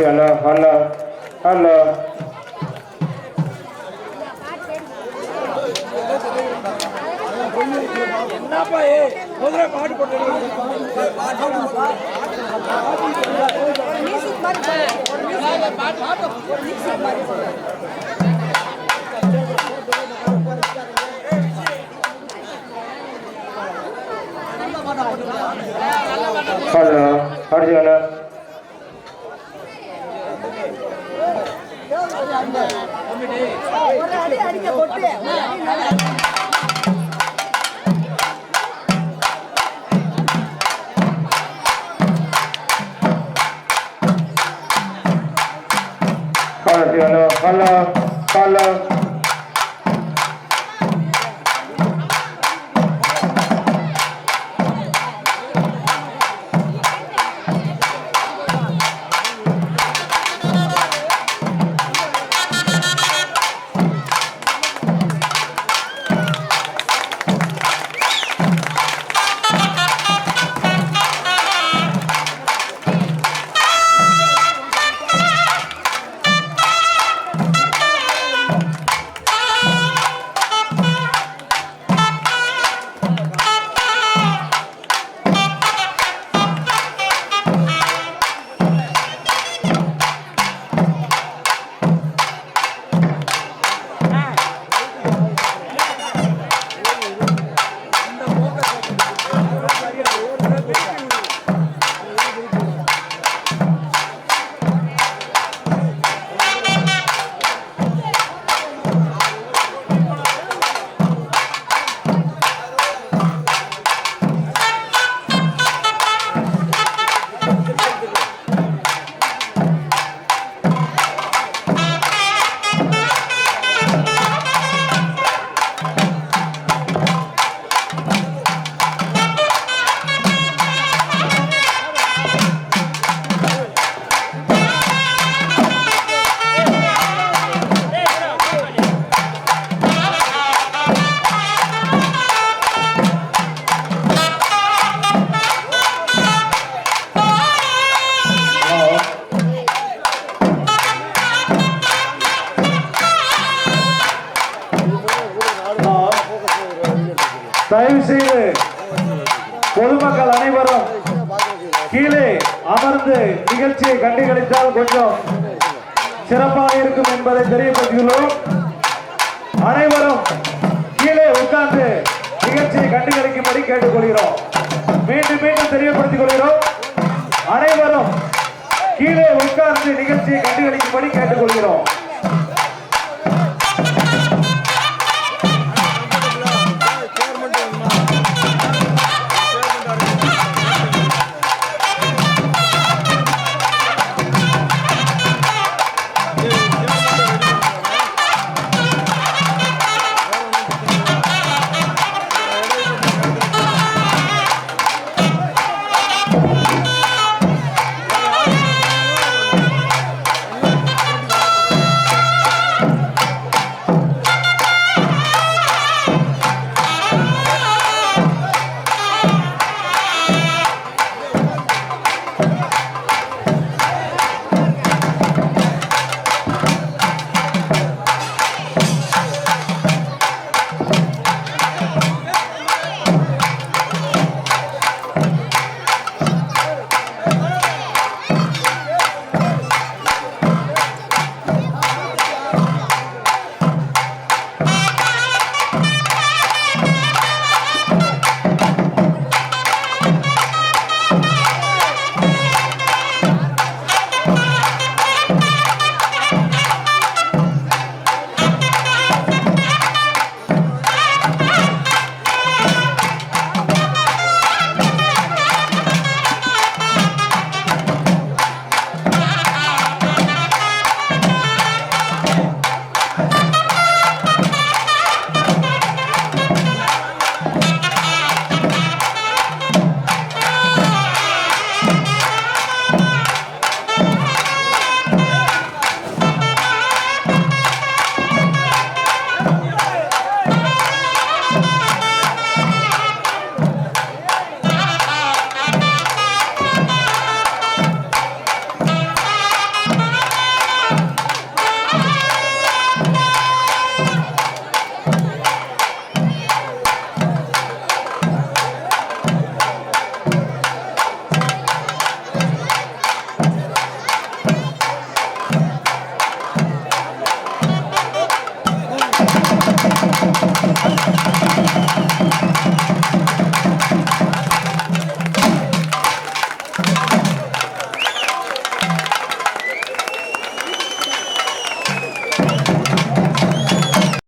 Hello hello hello. Hello hello. ஒரு அடி அடிக்க போட்டு ஒரு அடி நல்லா தயவு செய்து பொதுமக்கள் அனைவரும் கீழே அமர்ந்து நிகழ்ச்சியை கண்டுகளித்தால் கொஞ்சம் சிறப்பாக இருக்கும் என்பதை தெரியப்படுத்துகிறோம் அனைவரும் கீழே உட்கார்ந்து நிகழ்ச்சியை கண்டுகளிக்கும்படி கேட்டுக்கொள்கிறோம். மீண்டும் மீண்டும் தெரியப்படுத்திக் கொள்கிறோம். அனைவரும் கீழே உட்கார்ந்து நிகழ்ச்சியை கண்டுகளிக்கும்படி கேட்டு